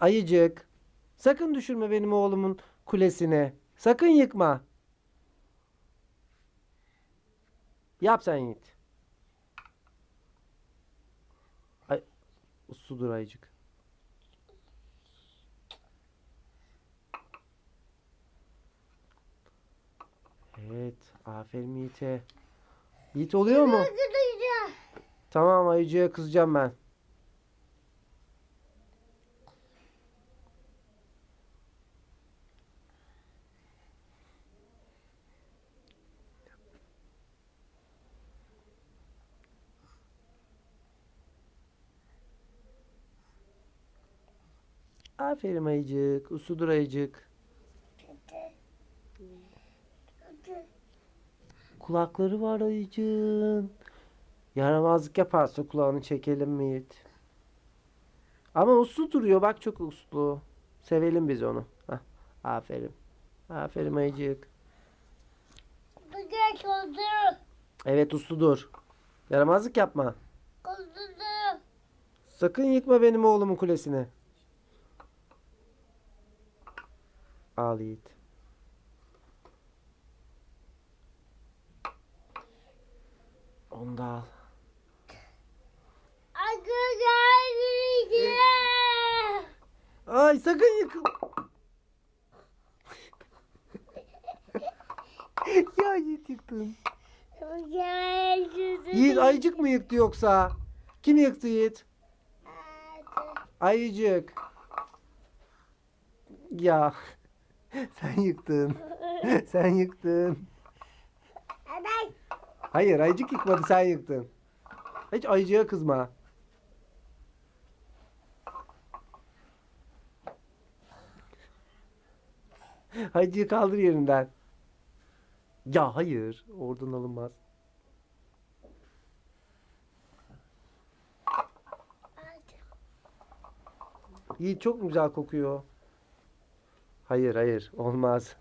Ayıcık. Sakın düşürme benim oğlumun kulesini. Sakın yıkma. Yap sen Yiğit. Ay, uslu dur ayıcık. Evet, aferin Yiğit'e. Yiğit oluyor mu? Tamam ayıcıya kızacağım ben. Aferin ayıcık. Usudur ayıcık. Kulakları var ayıcığın. Yaramazlık yaparsa kulağını çekelim mi Yiğit? Ama uslu duruyor. Bak çok uslu. Sevelim biz onu. Hah, aferin. Aferin ayıcık. Evet uslu dur. Yaramazlık yapma. Sakın yıkma benim oğlumun kulesini. Al Yiğit. Onu da al. Arkadaşlar. Ay sakın yıkıl. ya Yiğit yıktın. Yiğit ayıcık mı yıktı yoksa? Kim yıktı Yiğit? Ayıcık. Ya sen yıktın. sen yıktın. Evet. Hayır ayıcık yıkmadı sen yıktın. Hiç ayıcığa kızma. Ayıcığı kaldır yerinden. Ya hayır oradan alınmaz. Yiğit çok güzel kokuyor? Hayır hayır olmaz.